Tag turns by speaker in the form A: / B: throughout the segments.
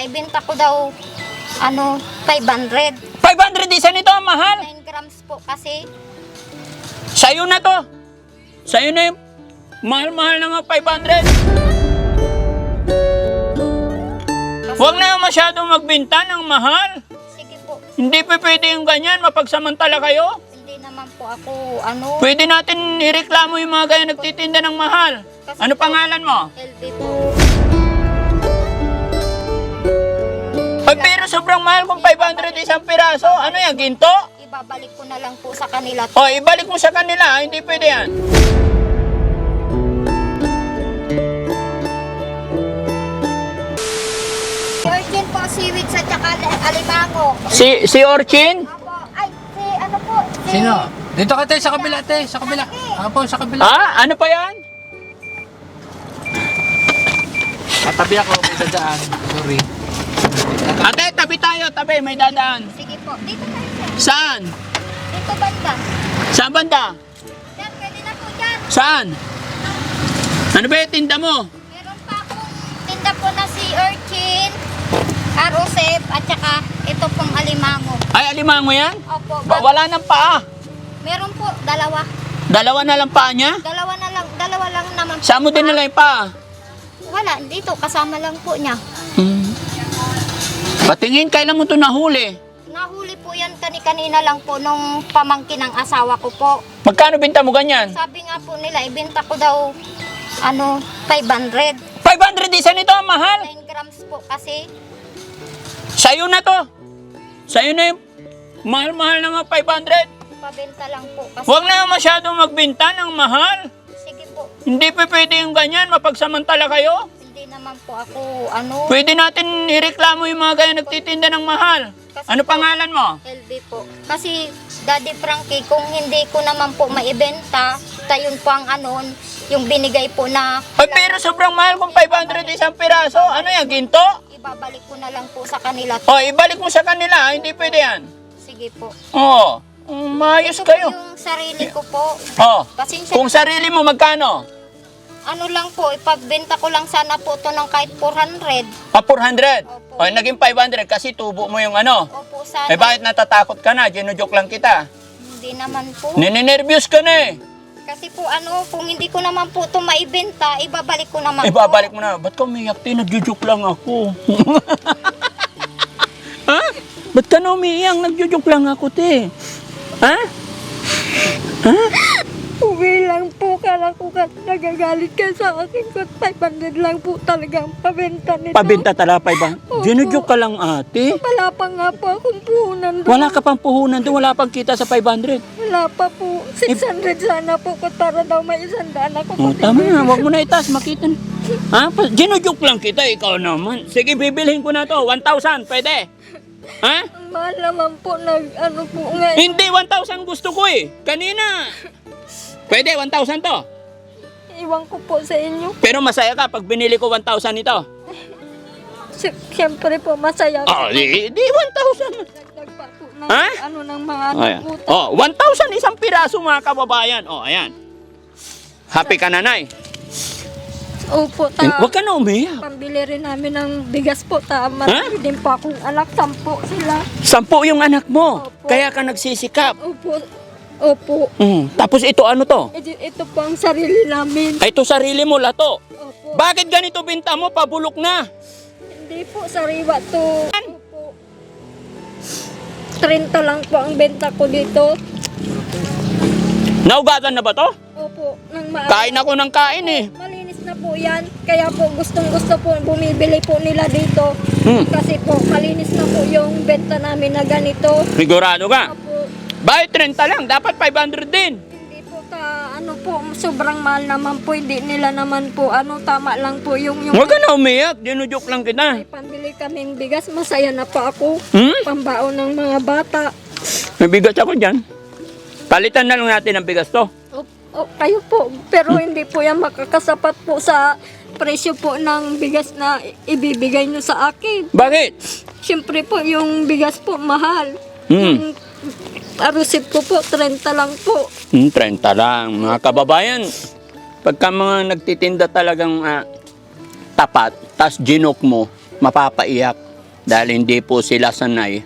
A: Ibenta ko daw, ano, 500.
B: 500 isa nito, mahal.
A: 9 grams po kasi.
B: Sa'yo na to. Sa'yo na yung mahal-mahal na nga 500.
A: kasi
B: Huwag na masyadong magbinta ng mahal.
A: Sige po,
B: Hindi pa pwede yung ganyan, mapagsamantala kayo.
A: hindi naman po ako, ano,
B: Pwede natin ireklamo yung mga gaya nagtitinda ng mahal. Ano pangalan mo?
A: LB po.
B: Ay, pero sobrang mahal kung 500 isang piraso. Ano yan, ginto?
A: Ibabalik ko na lang po sa kanila.
B: O, ibalik mo sa kanila. Hindi pwede yan.
A: Virgin po, seaweed sa tsaka alimango.
B: Si, si Orchin?
A: Apo, ay, si, ano po, si...
C: Sino? Dito ka, te, sa kabila, te, sa kabila. Ako, sa kabila.
B: Ah, ano pa yan?
C: Katabi ako, may dadaan. Sorry.
B: Ate, tabi tayo, tabi, may dadaan.
A: Sige po, dito tayo sir.
B: Saan?
A: Dito banda.
B: Saan banda?
A: Yan, pwede na po dyan.
B: Saan? Ano ba yung tinda mo?
A: Meron pa akong tinda po na si Urchin, Arosep, at saka ito pong alimango.
B: Ay, alimango yan?
A: Opo,
B: Ba- wala nang paa.
A: meron po, dalawa.
B: Dalawa na lang paa niya?
A: Dalawa na lang, dalawa lang naman.
B: Saan mo din nila yung paa?
A: Wala, dito, kasama lang po niya.
B: Hmm. Patingin, kailan mo ito nahuli?
A: Nahuli po yan kani-kanina lang po nung pamangkin ng asawa ko po.
B: Magkano binta mo ganyan?
A: Sabi nga po nila, ibenta ko daw, ano, 500.
B: 500 isa nito, ang mahal.
A: 9 grams po kasi.
B: Sa'yo na to. Sa'yo na yung mahal-mahal na nga 500.
A: Pabenta lang po kasi.
B: Huwag na masyadong magbinta ng mahal.
A: Sige po,
B: Hindi pa pwede yung ganyan, mapagsamantala kayo.
A: Naman po ako, ano,
B: Pwede natin ireklamo yung mga gaya nagtitinda ng mahal. Ano pangalan mo?
A: LB po. Kasi, Daddy Frankie, kung hindi ko naman po maibenta, tayon po ang ano, yung binigay po na,
B: Ay, pero sobrang mahal kung 500 isang piraso. Ano yan, ginto?
A: ibabalik ko na lang po sa kanila.
B: O, ibalik mo sa kanila. Hindi pwede yan.
A: Sige po.
B: Oo. Maayos
A: Ito po
B: kayo.
A: yung sarili ko po.
B: Oh.
A: Pasensya
B: Kung sarili mo, magkano?
A: Ano lang po, ipagbenta ko lang sana po to ng kahit 400.
B: Ah, 400.
A: Opo.
B: O, naging 500 kasi tubo mo yung ano.
A: Opo, sana.
B: Eh, bakit natatakot ka na? Ginujoke lang kita.
A: Hindi naman po.
B: Ninenervyos ka na eh.
A: Kasi po ano, kung hindi ko naman po to maibenta, ibabalik ko naman
B: Ibabalik
A: po.
B: mo na. Ba't ka umiyak? Te, nagjujoke lang ako. ha? Ba't ka na umiiyak? Nagjujoke lang ako, te. Ha?
D: Uwi lang po, kala ko ka nagagalit ka sa akin ko 500 lang po talagang pabenta nito.
B: Pabenta talaga ba?
D: Opo.
B: Ginujoke ka lang, ate.
D: Wala pa nga po akong puhunan doon.
B: Wala ka pang puhunan doon. Wala pang kita sa 500.
D: Wala pa po. 600 sana po ko para daw may isandaan ako.
B: Oh, tama na. Huwag mo na itaas. Makita na. Ha? Pa- lang kita. Ikaw naman. Sige, bibilhin ko na to. 1,000. Pwede? Ha?
D: Mahal naman po nag ano po ngayon.
B: Hindi, 1,000 gusto ko eh. Kanina. Pwede, 1,000 to.
D: Iwan ko po sa inyo.
B: Pero masaya ka pag binili ko 1,000 ito.
D: Si- Siyempre po masaya
B: Oh, di, di 1,000.
D: Dagdag pa po ng
B: Ha?
D: ano ng mga
B: Ayan.
D: nagutan.
B: Oh, 1,000 isang piraso mga kababayan. Oh, ayan. Happy ka nanay.
D: Opo,
B: Eh,
D: ta.
B: Huwag ka na umiyak.
D: Pambili rin namin ng bigas po. Ta, marami din po akong anak. Sampo sila.
B: Sampo yung anak mo.
D: Opo.
B: Kaya ka nagsisikap.
D: Opo. Opo.
B: Mm. Tapos ito ano to?
D: Ito, ito po ang sarili namin.
B: Ay, ito sarili mo lato.
D: Opo.
B: Bakit ganito binta mo? Pabulok na.
D: Hindi po, sariwa to. Opo. 30 lang po ang benta ko dito.
B: Naugatan na ba to?
D: Opo, nang ma-
B: Kain ako ng kain eh.
D: Malinis na po yan. Kaya po gustong gusto po bumibili po nila dito.
B: Hmm.
D: Kasi po malinis na po yung benta namin na ganito.
B: Sigurado ka?
D: Opo,
B: Bakit 30 lang? Dapat 500 din.
D: hindi po ta, ano po, sobrang mahal naman po. Hindi nila naman po, ano, tama lang po yung, yung
B: Huwag ka na umiyak. Dinujoke lang kita.
D: may pambili kaming bigas. Masaya na po ako.
B: Hmm?
D: Pambaon ng mga bata.
B: May bigas ako dyan. Palitan na lang natin ang bigas to.
D: O, o, kayo po, pero hindi po yan makakasapat po sa presyo po ng bigas na i- ibibigay nyo sa akin.
B: Bakit?
D: Siyempre po, yung bigas po mahal.
B: Hmm.
D: Yung arusip ko po, 30 lang po.
B: Hmm, 30 lang. Mga kababayan, pagka mga nagtitinda talagang ah, tapat, tas ginok mo, mapapaiyak dahil hindi po sila sanay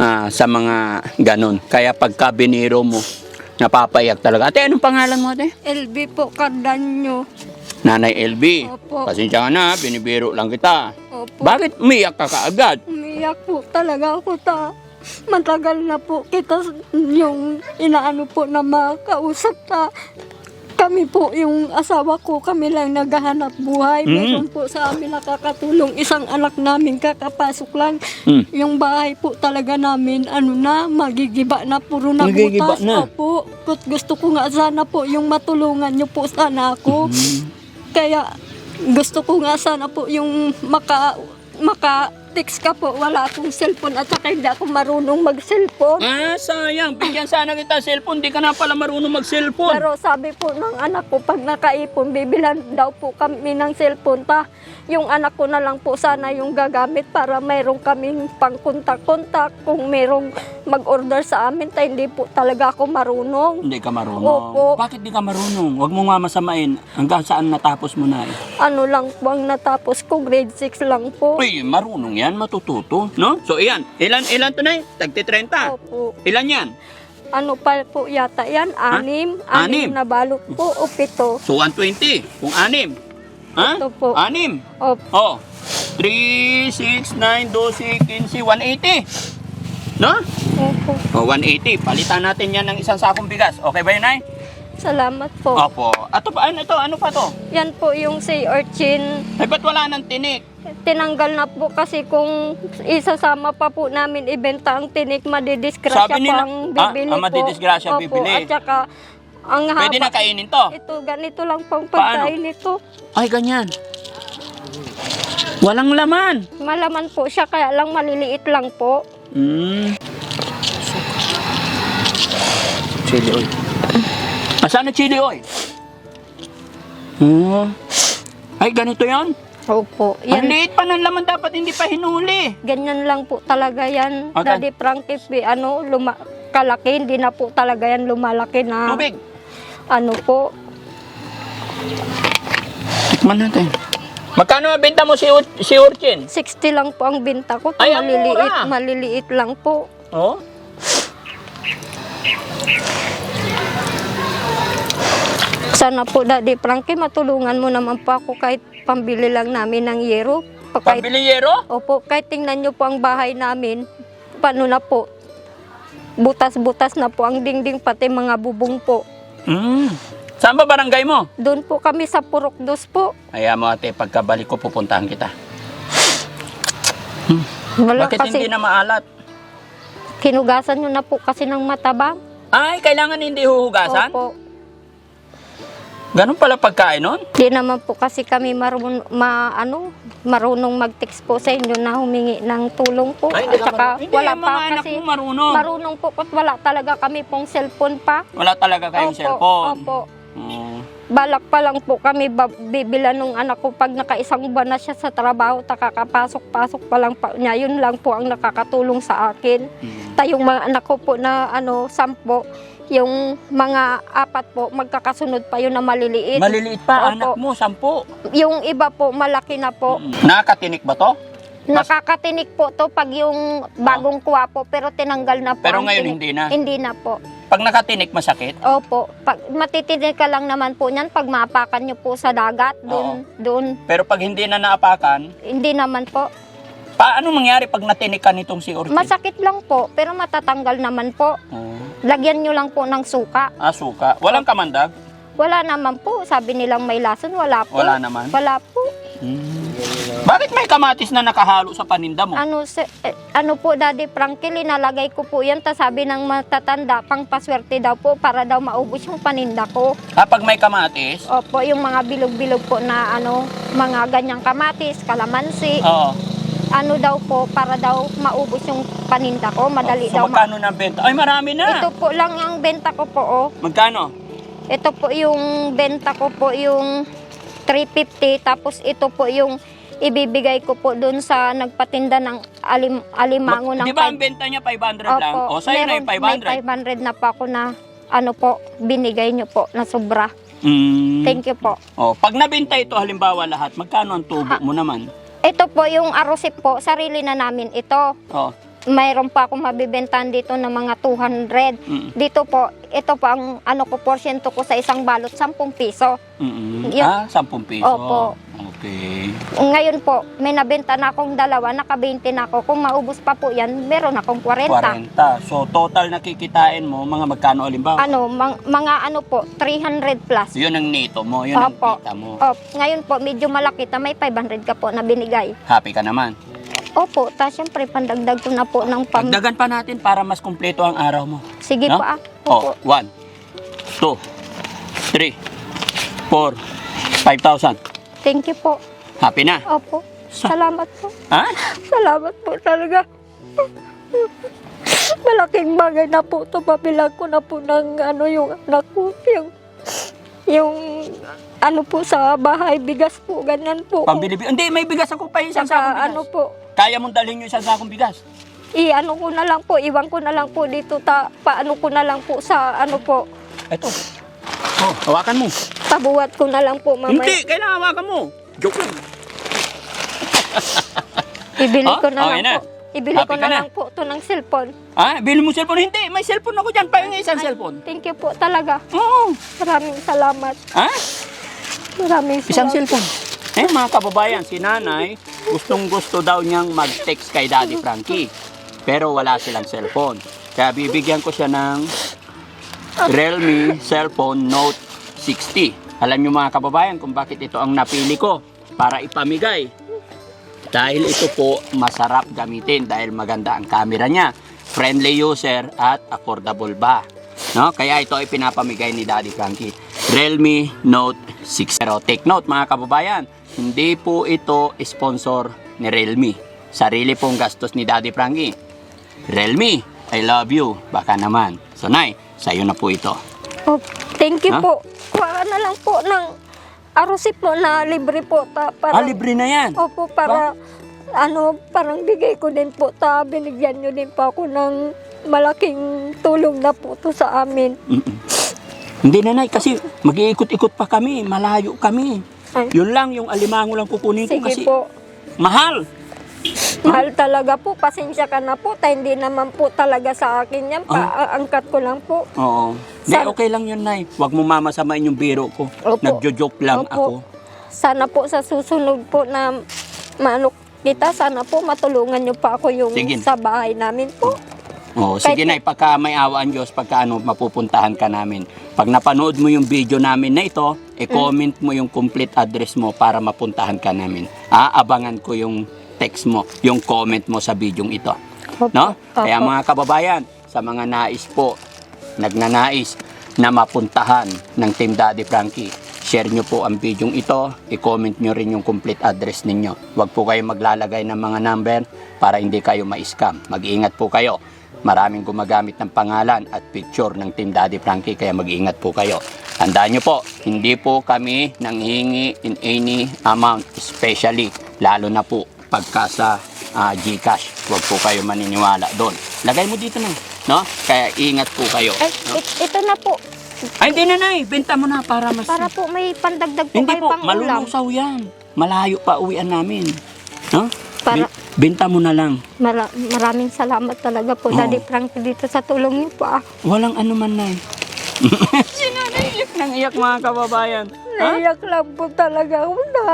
B: ah, sa mga ganon. Kaya pagka biniro mo, napapaiyak talaga. Ate, anong pangalan mo ate?
A: LB po, Cardanyo.
B: Nanay LB.
A: Opo.
B: Pasensya ka na, binibiro lang kita.
A: Opo.
B: Bakit umiyak ka kaagad?
A: Umiyak po talaga ako ta. Matagal na po kita yung inaano po na makausap ta. Kami po, yung asawa ko, kami lang naghahanap buhay.
B: Mm.
A: Meron po sa amin nakakatulong. Isang anak namin kakapasok lang.
B: Hmm.
A: Yung bahay po talaga namin, ano na, magigiba na, puro na
B: Magigiba
A: butas.
B: na?
A: Opo. Gu- Gusto ko nga sana po, yung matulungan nyo po sana ako.
B: Hmm.
A: Kaya gusto ko nga sana po yung maka maka text ka po. Wala akong cellphone at saka hindi ako marunong mag-cellphone.
B: Ah, sayang. Bigyan sana kita cellphone. Di ka na pala marunong mag-cellphone.
A: Pero sabi po ng anak ko, pag nakaipon, bibilan daw po kami ng cellphone. Ta, yung anak ko na lang po sana yung gagamit para mayroong kaming pang kontak-kontak. Kung mayroong mag-order sa amin, ta, hindi po talaga ako marunong.
B: Hindi ka marunong.
A: Opo.
B: Bakit di ka marunong? Huwag mo nga masamain. Hanggang saan natapos mo na eh.
A: Ano lang po ang natapos ko, grade 6 lang po.
B: Uy, marunong yan. Matututo. No? So, iyan. Ilan, ilan to na eh? Tagti 30.
A: Opo.
B: Ilan yan?
A: Ano pa po yata yan? Anim?
B: Anim?
A: Anim na balot po o pito?
B: So, 120. Kung anim. Ha?
A: Ito po.
B: Anim.
A: Opo.
B: Oh. 3, 6, 9, 12, 15, 180. No?
A: Opo.
B: O, 180. Palitan natin yan ng isang sakong bigas. Okay ba yun, Nay?
A: Salamat po.
B: Opo. Ato pa, ano to? Ano pa to?
A: Yan po yung say urchin.
B: Ay, ba't wala ng tinik?
A: Tinanggal na po kasi kung isasama pa po namin ibenta ang tinik, madidisgrasya
B: Sabi
A: po
B: nila-
A: ang
B: Ah,
A: bibili
B: ang
A: po.
B: madidisgrasya
A: Opo,
B: bibili.
A: At saka, ang haba.
B: Pwede na kainin to.
A: Ito, ganito lang pang pagkain nito.
B: Ay, ganyan. Walang laman.
A: Malaman po siya, kaya lang maliliit lang po.
B: Mm. Chili oil. Asan na chili oil? Oh. Ay, ganito yon.
A: Opo.
B: Ang
A: Yan,
B: liit pa ng laman, dapat hindi pa hinuli.
A: ganyan lang po talaga yan.
B: Okay.
A: Daddy Frankie, pi- ano, luma, kalaki, hindi na po talaga yan lumalaki na.
B: Tubig.
A: Ano po,
B: Tikman natin. Magkano mabenta mo si, Ur- si Urchin?
A: 60 lang po ang binta ko.
B: Ay, ang
A: maliliit,
B: mura.
A: maliliit lang po.
B: Oh.
A: Sana po, Daddy Frankie, matulungan mo naman po ako kahit pambili lang namin ng yero. Kahit,
B: Pambili yero?
A: opo, kahit tingnan nyo po ang bahay namin, paano na po, butas-butas na po ang dingding, pati mga bubong po.
B: Mm. Saan ba barangay mo?
A: Doon po kami sa Purok Dos po.
B: Kaya mo ate, pagkabalik ko pupuntahan kita.
A: Wala
B: Bakit
A: kasi,
B: hindi na maalat?
A: kinugasan nyo na po kasi ng matabang.
B: Ay, kailangan hindi huhugasan?
A: Opo.
B: Ganun pala pagkain nun?
A: Di naman po kasi kami marunong, ma, ano, marunong mag-text po sa inyo na humingi ng tulong po.
B: Ay, hindi
A: At
B: ka
A: saka
B: marunong. Hindi,
A: wala pa
B: mga anak
A: kasi
B: mo marunong.
A: marunong po at wala talaga kami pong cellphone pa.
B: Wala talaga kayong
A: Opo,
B: cellphone.
A: Opo.
B: Mm.
A: Balak pa lang po kami ba- bibilan nung anak ko pag nakaisang buwan na siya sa trabaho, takakapasok-pasok pa lang pa niya. Yun lang po ang nakakatulong sa akin.
B: Mm.
A: Tayong mga anak ko po na ano, sampo, yung mga apat po, magkakasunod pa yun na maliliit.
B: Maliliit pa,
A: Opo.
B: anak mo, sampu.
A: yung iba po, malaki na po.
B: Mm. Nakakatinik ba to? Mas-
A: Nakakatinik po to pag yung bagong kuha po, pero tinanggal na po.
B: Pero
A: ang
B: ngayon
A: tinik.
B: hindi na.
A: Hindi na po.
B: Pag nakatinik, masakit?
A: Opo. Pag, matitinig ka lang naman po niyan pag maapakan nyo po sa dagat. Doon, doon.
B: Pero pag hindi na naapakan,
A: Hindi naman po.
B: Paano mangyari pag natinik ka nitong si Orchid?
A: Masakit lang po, pero matatanggal naman po.
B: Oh.
A: Lagyan nyo lang po ng suka.
B: Ah, suka. Walang kamandag?
A: Wala naman po. Sabi nilang may lason, wala po.
B: Wala naman?
A: Wala po.
B: Hmm. Bakit may kamatis na nakahalo sa paninda mo?
A: Ano, se, eh, ano po, Daddy Frankie, linalagay ko po yan. Tas sabi ng matatanda, pang paswerte daw po para daw maubos yung paninda ko.
B: Ah, pag may kamatis?
A: Opo, yung mga bilog-bilog po na ano, mga ganyang kamatis, kalamansi.
B: Oo.
A: Ano daw po, para daw maubos yung paninda ko. Madali
B: so,
A: daw ma-
B: magkano na benta? Ay, marami na.
A: Ito po lang ang benta ko po, oh.
B: Magkano?
A: Ito po yung benta ko po yung 350 tapos ito po yung ibibigay ko po doon sa nagpatinda ng alim, alimango ng
B: Di ba ang
A: five-
B: benta niya 500 lang? O, sa'yo na yung
A: meron-
B: 500.
A: May 500 na pa ako na ano po, binigay nyo po na sobra.
B: Mm.
A: Thank you po.
B: Oh, pag nabenta ito halimbawa lahat, magkano ang tubo mo naman?
A: Po yung arosip po, sarili na namin ito.
B: Oh.
A: Mayroon pa akong mabibentahan dito ng mga 200.
B: Mm.
A: Dito po, ito po ang ano ko, porsyento ko sa isang balot, 10 piso.
B: Mm-mm.
A: Yun.
B: Ah, 10 piso.
A: Opo.
B: Okay.
A: Ngayon po, may nabenta na akong dalawa, naka-20 na ako. Kung maubos pa po yan, meron akong 40.
B: 40. So, total na kikitain mo, mga magkano alimbawa?
A: Ano, mang- mga ano po, 300 plus.
B: Yun ang nito mo, yun ang
A: Opo.
B: kita mo.
A: Oh, ngayon po, medyo malaki ta, may 500 ka po na binigay.
B: Happy ka naman.
A: Opo, ta syempre pandagdag ko na po ng pam...
B: Dagdagan pa natin para mas kumpleto ang araw mo.
A: Sige
B: No?
A: po ah.
B: Oh,
A: Opo.
B: 1, 2, 3, 4, 5,000.
A: Thank you po.
B: Happy na?
A: Opo.
B: Sa-
A: Salamat po.
B: Ha?
D: Salamat po talaga. Malaking bagay na po ito. Pabilang ko na po ng ano yung anak ko. Yung, yung ano po sa bahay, bigas po, ganyan po.
B: Pambili Hindi, may bigas ako pa isang sakong
D: Saka
B: bigas.
D: ano po,
B: Kaya mong dalhin yung isang sakong bigas.
D: i-ano ko na lang po, iwan ko na lang po dito, ta, paano ko na lang po sa ano po,
B: Ito. Oh, hawakan mo.
D: pabuhat ko na lang po mamaya.
B: Hindi, kailangan hawakan mo. Joke lang.
D: Ibili
B: Oh,
D: ko na lang
B: na.
D: po. Ibili
B: Happy
D: ko na,
B: na?
D: lang po ito ng cellphone.
B: Ah, bili mo cellphone. Hindi, may cellphone ako dyan. Pahingi isang
D: Ay,
B: cellphone.
D: Thank you po talaga.
B: Oo.
D: Maraming salamat.
B: Ha?
D: Maraming
B: Isang
D: salamat.
B: cellphone. Eh, mga kababayan, si nanay, gustong gusto daw niyang mag-text kay Daddy Frankie. Pero wala silang cellphone. Kaya bibigyan ko siya ng Realme cellphone Note 60. Alam niyo mga kababayan kung bakit ito ang napili ko para ipamigay. Dahil ito po masarap gamitin dahil maganda ang camera niya. Friendly user at affordable ba. No? Kaya ito ay pinapamigay ni Daddy Frankie. Realme Note 6. Pero take note mga kababayan, hindi po ito sponsor ni Realme. Sarili pong gastos ni Daddy Frankie. Realme, I love you. Baka naman. So, Nay, sa'yo na po ito.
D: Oh, thank you
B: Ha?
D: po. Kuha na lang po ng arosip mo na libre po. Ta, para,
B: Ah, libre na yan.
D: Opo, para ano, parang bigay ko din po. Ta, binigyan nyo din po ako ng malaking tulong na po to sa amin.
B: Mm-mm. Hindi na, Nay, kasi mag-iikot-ikot pa kami. Malayo kami.
D: Ay,
B: Yun lang, yung alimango lang kukunin ko
D: sige
B: kasi
D: po.
B: mahal.
D: Mahal talaga po. Pasensya ka na po. Ta, hindi naman po talaga sa akin yan.
B: Ah.
D: Paangkat ko lang po.
B: Oo. Hindi,
D: Sana-
B: okay lang yun, Nay. Huwag mo mamasamain yung biro ko.
D: Opo.
B: Nagjo-joke lang
D: Opo.
B: ako.
D: Sana po sa susunod po na maano kita, sana po matulungan nyo pa ako yung
B: Sige.
D: sa bahay namin po.
B: Oo, sige,
D: Kahit-
B: Nay. Pagka may awa ang Diyos, pagka ano, mapupuntahan ka namin. Pag napanood mo yung video namin na ito, i-comment mo yung complete address mo para mapuntahan ka namin. Aabangan ko yung text mo, yung comment mo sa video ito.
D: Opo.
B: No? Kaya
D: Opo.
B: mga kababayan, sa mga nais po, nagnanais na mapuntahan ng Team Daddy Frankie, share nyo po ang video ito, i-comment nyo rin yung complete address ninyo. Huwag po kayo maglalagay ng mga number para hindi kayo ma-scam. Mag-iingat po kayo. Maraming gumagamit ng pangalan at picture ng Team Daddy Frankie, kaya mag-iingat po kayo. Tandaan nyo po, hindi po kami nanghihingi in any amount, especially, lalo na po pagka sa ah, Gcash. Huwag po kayo maniniwala doon. Lagay mo dito na, no? Kaya ingat po kayo.
A: Ay,
B: no?
A: it- ito na po.
B: Ay, hindi na, Nay. Benta mo na para mas...
A: Para po may pandagdag po
B: hindi
A: kayo
B: po,
A: pang ulam.
B: malulusaw yan. Malayo pa uwian namin. No?
A: Para-
B: Bi- Benta mo na lang.
A: Mara- maraming salamat talaga po,
B: Oo.
A: Daddy Frank, dito sa tulong niyo po. Ah.
B: Walang anuman, Nay. si Nanay iyak nang iyak mga kababayan. Ha?
D: Naiyak lang po talaga ako na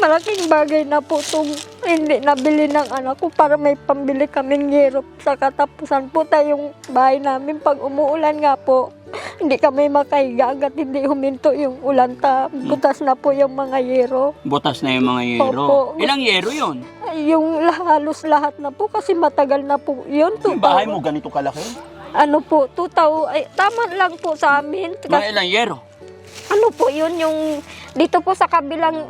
D: malaking bagay na po itong hindi nabili ng anak ko para may pambili kaming yero sa katapusan po tayong bahay namin pag umuulan nga po. Hindi kami makahiga agad hindi huminto yung ulan ta. Butas na po yung mga yero.
B: Butas na yung mga yero.
D: Opo.
B: Ilang yero yon?
D: Yung halos lahat na po kasi matagal na po yun.
B: Yung bahay mo ganito kalaki?
D: Ano po, 2,000, ay tama lang po sa amin.
B: Mga ilang yero?
A: Ano po yun, yung dito po sa kabilang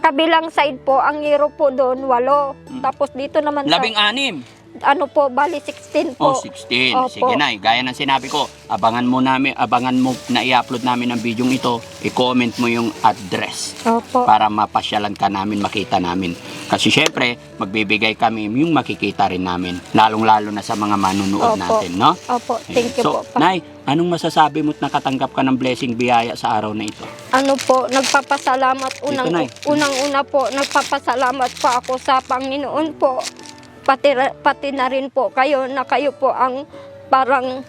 A: kabilang side po, ang yero po doon, walo.
B: Mm.
A: Tapos dito naman
B: Labing anim.
A: sa, ano po, bali 16
B: Oh,
A: po.
B: 16.
A: Opo.
B: Sige na, gaya ng sinabi ko, abangan mo namin, abangan mo na i-upload namin ang video ito, i-comment mo yung address
A: Opo.
B: para mapasyalan ka namin, makita namin. Kasi syempre, magbibigay kami yung makikita rin namin, lalong-lalo na sa mga manunood
A: Opo.
B: natin, no?
A: Opo, thank you
B: so,
A: po. Pa.
B: Nay, anong masasabi mo't nakatanggap ka ng blessing biyaya sa araw na ito?
A: ano po, nagpapasalamat unang unang-una po, nagpapasalamat po ako sa Panginoon po. Pati pati na rin po kayo na kayo po ang parang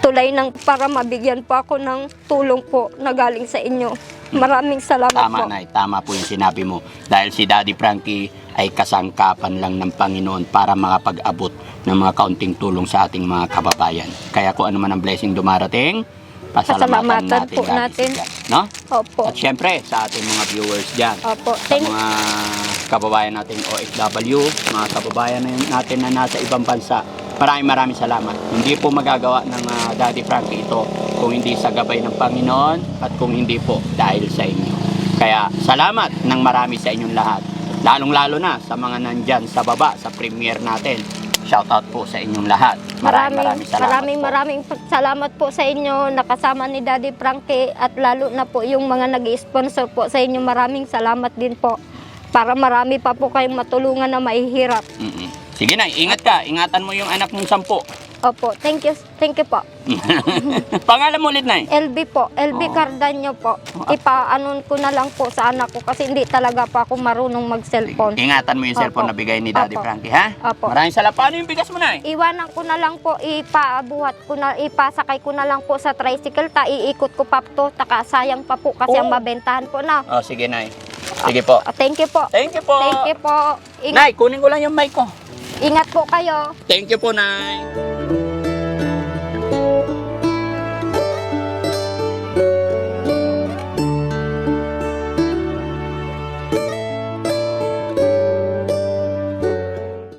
A: tulay ng para mabigyan po ako ng tulong po na galing sa inyo. Maraming salamat
B: Tama
A: po.
B: na, tama po yung sinabi mo. Dahil si Daddy Frankie ay kasangkapan lang ng Panginoon para makapag-abot ng mga kaunting tulong sa ating mga kababayan. Kaya kung ano man ang blessing dumarating, pasalamatan
A: Pasalamatan
B: natin,
A: po natin.
B: No?
A: Opo.
B: At syempre, sa ating mga viewers dyan,
A: Opo.
B: sa
A: Thank,
B: mga kababayan nating OFW, mga kababayan na- natin na nasa ibang bansa, maraming maraming salamat. Hindi po magagawa ng ah, Daddy Frankie ito kung hindi sa gabay ng Panginoon at kung hindi po dahil sa inyo. Kaya salamat ng marami sa inyong lahat. Lalong-lalo na sa mga nandyan sa baba, sa premiere natin. Shoutout po sa inyong lahat. Maraming maraming salamat
A: maraming,
B: po.
A: maraming salamat po sa inyo nakasama ni Daddy Frankie at lalo na po yung mga nag-sponsor po sa inyo. Maraming salamat din po para marami pa po kayong matulungan na mahihirap.
B: Mm-mm. Sige na, ingat ka. Ingatan mo yung anak mong sampo.
A: Opo, thank you, thank you po.
B: Pangalan mo ulit na
A: LB po, LB
B: Oo.
A: Cardanyo po. Ipaanon ko na lang po sa anak ko kasi hindi talaga pa ako marunong mag-cellphone.
B: Ingatan mo yung
A: Opo.
B: cellphone na bigay ni Daddy
A: Opo.
B: Frankie, ha?
A: Opo.
B: Maraming salamat. Paano yung bigas mo na eh?
A: Iwanan ko na lang po, ipaabuhat ko na, ipasakay ko na lang po sa tricycle, ta iikot ko pa to, taka sayang pa po kasi
B: Oh.
A: ang mabentahan po na.
B: Oh, sige, Nay. Sige po.
A: Ah, Thank you po.
B: Thank you po.
A: Thank you po. Ingat,
B: Nay, kunin ko lang yung mic ko.
A: Ingat po kayo.
B: Thank you po, Nay.